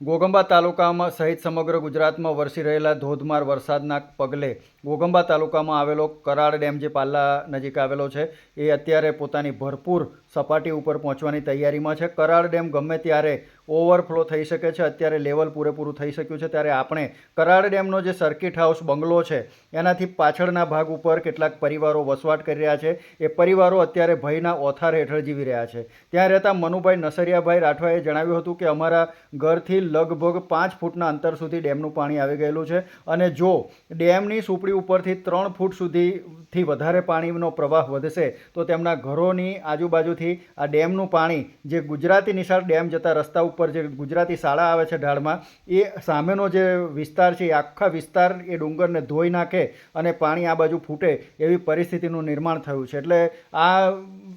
ઘોગંબા તાલુકામાં સહિત સમગ્ર ગુજરાતમાં વરસી રહેલા ધોધમાર વરસાદના પગલે ગોગંબા તાલુકામાં આવેલો કરાડ ડેમ જે પાલ્લા નજીક આવેલો છે, એ અત્યારે પોતાની ભરપૂર સપાટી ઉપર પહોંચવાની તૈયારીમાં છે. કરાડ ડેમ ગમે ત્યારે ઓવરફ્લો થઈ શકે છે, અત્યારે લેવલ પૂરેપૂરું થઈ શક્યું છે, ત્યારે આપણે કરાડ ડેમનો જે સર્કિટ હાઉસ બંગલો છે, એનાથી પાછળના ભાગ ઉપર કેટલાક પરિવારો વસવાટ કરી રહ્યા છે. એ પરિવારો અત્યારે ભયના ઓથાર હેઠળ જીવી રહ્યા છે. ત્યાં રહેતા મનુભાઈ નસરિયાભાઈ રાઠવાએ જણાવ્યું હતું કે, અમારા ઘરથી લગભગ પાંચ ફૂટના અંતર સુધી ડેમનું પાણી આવી ગયેલું છે અને જો ડેમની સુપડી ઉપરથી ત્રણ ફૂટ સુધીથી વધારે પાણીનો પ્રવાહ વધશે, તો તેમના ઘરોની આજુબાજુથી આ ડેમનું પાણી જે ગુજરાતી નિશાળ ડેમ જતા રસ્તા ઉપર જે ગુજરાતી શાળા આવે છે ઢાળમાં, એ સામેનો જે વિસ્તાર છે, એ આખા વિસ્તાર એ ડુંગરને ધોઈ નાખે અને પાણી આ બાજુ ફૂટે એવી પરિસ્થિતિનું નિર્માણ થયું છે. એટલે આ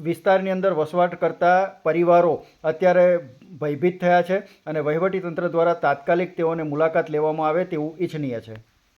વિસ્તારની અંદર વસવાટ કરતા પરિવારો અત્યારે ભયભીત થયા છે અને વહીવટીતંત્ર દ્વારા તાત્કાલિક તેઓને મુલાકાત લેવામાં આવે તેવું ઈચ્છનીય છે.